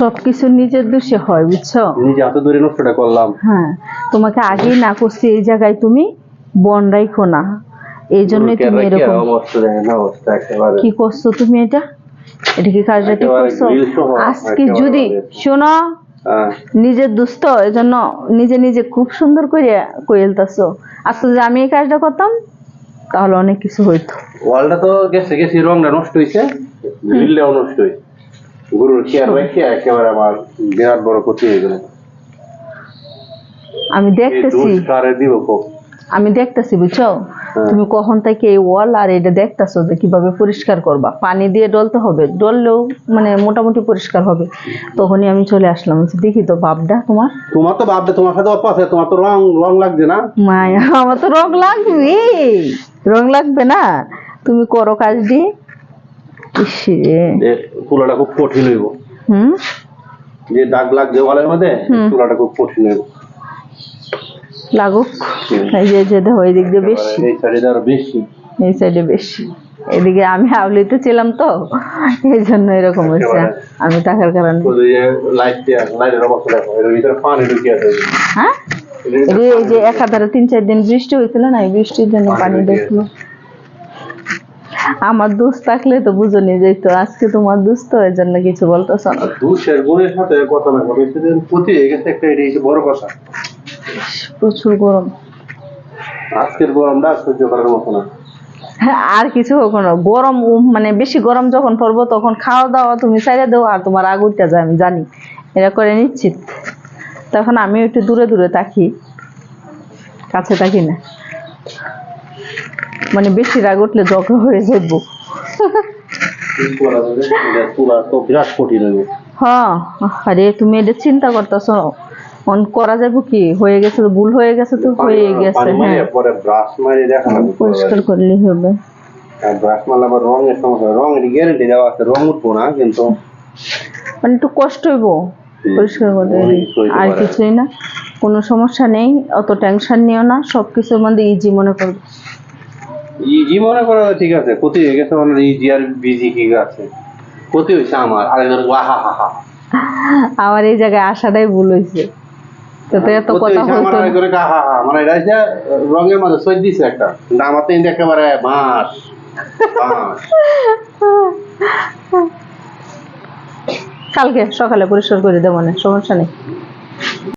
সবকিছু নিজের দোষে হয় বুঝছ? নিজে হাতে ধরে নষ্টটা করলাম। হ্যাঁ তোমাকে আগেই না করছি এই জায়গায় তুমি বন রাখো না। এই জন্যই তুমি এরকম কি করছ তুমি এটা? এটা কি কাজটা ঠিক করছ? আজকে যদি শোনো হ্যাঁ। নিজের দুস্থ এজন্য নিজে নিজে খুব সুন্দর করে কইলতাছো আজকে যদি আমি এই কাজটা করতাম তাহলে অনেক কিছু হইতো। ওয়ালটা তো গেছে গেছে রংটা নষ্ট হয়েছে গ্রিলটাও নষ্ট হয়েছে গরুর রেখে একেবারে আমার বিরাট বড় ক্ষতি হয়ে গেল। আমি দেখতেছি। কারে দিব আমি দেখতেছি বুঝছ? হ্যাঁ। তুমি কখন থেকে এই ওয়াল আর এটা দেখতেছো যে কীভাবে পরিষ্কার করবা? পানি দিয়ে ডলতে হবে ডললেও মানে মোটামুটি পরিষ্কার হবে। তখনই আমি চলে আসলাম। দেখি তো বাপটা তোমার? তোমার তো ভাববে তোমার সাথে অপ আছে তোমার তো রং রং লাগছে না? মায়া আমার তো রং লাগবে রং লাগবে না? তুমি করো কাজ দিয়ে ইসে তুলাটা খুব কঠিন হইব। হুম? যে দাগ লাগছে ওয়ালের মধ্যে। তুলাটা খুব কঠিন হইব। লাগুক। এই যে যে এই দিক দিয়ে বেশি। এই সাইডে আরও বেশি। এই সাইডে বেশি। এদিকে আমি হাওলিতে ছিলাম তো এই জন্য এরকম হচ্ছে। আমি টাকার কারণে। ওই হ্যাঁ? এই যে- যে একাধারে তিন চার দিন বৃষ্টি হয়েছিল না এই বৃষ্টির জন্য পানি দেখল। আমার দোষ থাকলে তো বুঝো নি যেত আজকে তোমার দোষ তো এর জন্য কিছু বলতেছ না। দুশের গুণের সাথে কথা না কথা সেদিন হয়ে গেছে একটা এটা বড় কথা। প্রচুর গরম। আজকের গরমটা সহ্য করার মতো না। হ্যাঁ, আর কিছু হোক না গরম মানে বেশি গরম যখন পড়ব তখন খাওয়া দাওয়া তুমি ছাইড়ে দাও আর তোমার আগুনটা যায় আমি জানি এটা করে নিশ্চিত। তখন আমি একটু দূরে দূরে থাকি কাছে থাকি না। মানে বেশি রাগ উঠলে ঝগড়া হয়ে যাইব। করা হ্যাঁ আরে তুমি এটা চিন্তা করতেছো। অন করা যাবে কি? হয়ে গেছে তো ভুল হয়ে গেছে তো হয়ে গেছে হ্যাঁ। পরে ব্রাশ মারিয়ে দেখা পরিষ্কার করলেই হবে। আর ব্রাশ মারলে আবার রঙের সমস্যা রং এর গ্যারেন্টি দেওয়া আছে রং উঠবো না কিন্তু মানে একটু কষ্ট হইব পরিষ্কার করতে আর কিছুই না কোনো সমস্যা নেই অত টেনশন নিও না সব কিছুর মধ্যে ইজি মনে করবে ইজি মনে করো ঠিক আছে ক্ষতি হয়ে গেছে মানে ইজি আর বিজি কি আছে? ক্ষতি হয়েছে আমার আরেকজন ওয়াহা হা হা আমার এই জায়গায় আসাটাই ভুল হয়েছে। তো এত কথা হতো মানে এটা হচ্ছে রঙের মধ্যে সই দিছে একটা। কিন্তু আমার তো একেবারে বাঁশ। কালকে সকালে পরিষ্কার করে দেবো না সমস্যা নেই।